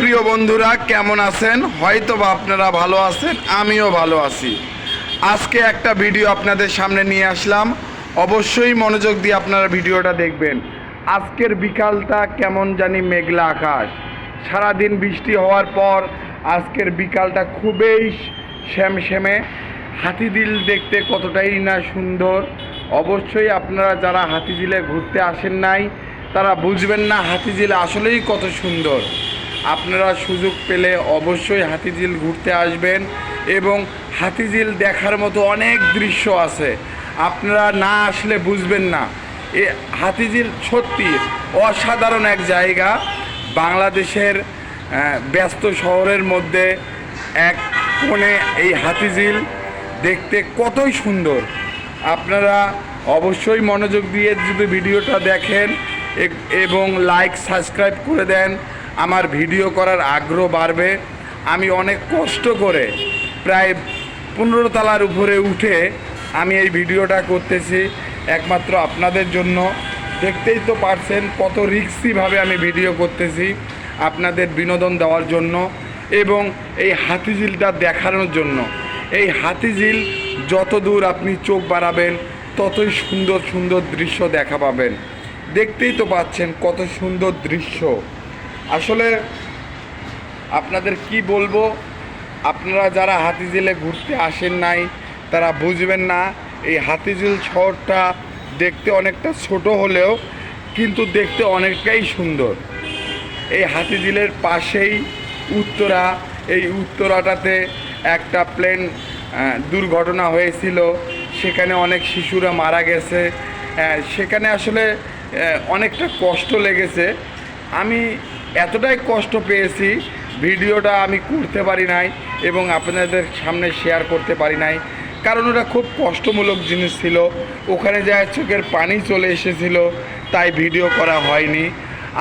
প্রিয় বন্ধুরা, কেমন আছেন? হয়তো বা আপনারা ভালো আছেন, আমিও ভালো আছি। আজকে একটা ভিডিও আপনাদের সামনে নিয়ে আসলাম। অবশ্যই মনোযোগ দিয়ে আপনারা ভিডিওটা দেখবেন। আজকের বিকালটা কেমন জানি মেঘলা আকাশ। সারাদিন বৃষ্টি হওয়ার পর আজকের বিকালটা খুবই শ্যামশ্যামে। হাতিদিল দেখতে কতটাই না সুন্দর। অবশ্যই আপনারা যারা হাতিঝিলে ঘুরতে আসেন নাই, তারা বুঝবেন না হাতিঝিল আসলেই কত সুন্দর। আপনারা সুযোগ পেলে অবশ্যই হাতিঝিল ঘুরতে আসবেন এবং হাতিঝিল দেখার মতো অনেক দৃশ্য আছে। আপনারা না আসলে বুঝবেন না। এ হাতিঝিল সত্যি অসাধারণ এক জায়গা। বাংলাদেশের ব্যস্ত শহরের মধ্যে এক কোণে এই হাতিঝিল। দেখতে কতই সুন্দর। আপনারা অবশ্যই মনোযোগ দিয়ে যদি ভিডিওটা দেখেন এবং লাইক সাবস্ক্রাইব করে দেন। আমার ভিডিও করার আগ্রহ বাড়বে। আমি অনেক কষ্ট করে প্রায় পনেরো তলার উপরে উঠে আমি এই ভিডিওটা করতেছি, একমাত্র আপনাদের জন্য। দেখতেই তো পারছেন কত রিক্সিভাবে আমি ভিডিও করতেছি আপনাদের বিনোদন দেওয়ার জন্য এবং এই হাতিঝিলটা দেখানোর জন্য। এই হাতিঝিল যত দূর আপনি চোখ বাড়াবেন, ততই সুন্দর সুন্দর দৃশ্য দেখা পাবেন। দেখতেই তো পাচ্ছেন কত সুন্দর দৃশ্য। আসলে আপনাদের কি বলব? আপনারা যারা হাতিঝিলে ঘুরতে আসেন নাই, তারা বুঝবেন না, এই হাতিঝিল শহরটা দেখতে অনেকটা ছোট হলেও কিন্তু দেখতে অনেকটাই সুন্দর। এই হাতিঝিলের পাশেই উত্তরা, এই উত্তরাটাতে একটা প্লেন দুর্ঘটনা হয়েছিল, সেখানে অনেক শিশুরা মারা গেছে। সেখানে আসলে অনেকটা কষ্ট লেগেছে। আমি এতটাই কষ্ট পেয়েছি, ভিডিওটা আমি করতে পারি নাই এবং আপনাদের সামনে শেয়ার করতে পারি নাই। কারণ ওটা খুব কষ্টমূলক জিনিস ছিল। ওখানে যা চোখের পানি চলে এসেছিল, তাই ভিডিও করা হয়নি।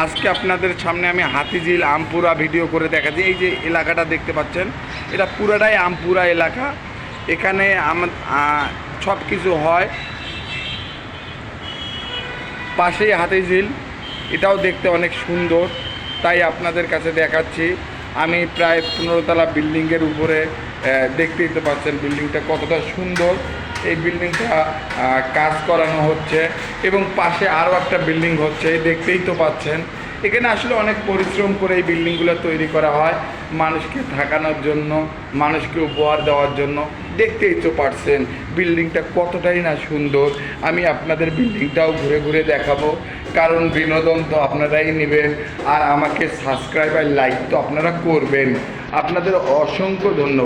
আজকে আপনাদের সামনে আমি হাতিঝিল আমপুরা ভিডিও করে দেখাচ্ছি। এই যে এলাকাটা দেখতে পাচ্ছেন, এটা পুরাটাই আমপুরা এলাকা। এখানে সব কিছু হয়। পাশেই হাতিঝিল, এটাও দেখতে অনেক সুন্দর। তাই আপনাদের কাছে দেখাচ্ছি। আমি প্রায় পনেরোতলা বিল্ডিংয়ের উপরে দেখতেই তো পাচ্ছেন বিল্ডিংটা কতটা সুন্দর। এই বিল্ডিংটা কাজ করানো হচ্ছে এবং পাশে আরও একটা বিল্ডিং হচ্ছে দেখতেই তো পাচ্ছেন। এখানে আসলে অনেক পরিশ্রম করে এই বিল্ডিংগুলো তৈরি করা হয়, মানুষকে থাকানোর জন্য, মানুষকে উপহার দেওয়ার জন্য। দেখতেই তো পারছেন, বিল্ডিংটা কতটাই না সুন্দর। আমি আপনাদের বিল্ডিংটাও ঘুরে ঘুরে দেখাবো, কারণ বিনোদন তো আপনারাই নেবেন, আর আমাকে সাবস্ক্রাইব আর লাইক তো আপনারা করবেন। আপনাদের অসংখ্য ধন্যবাদ।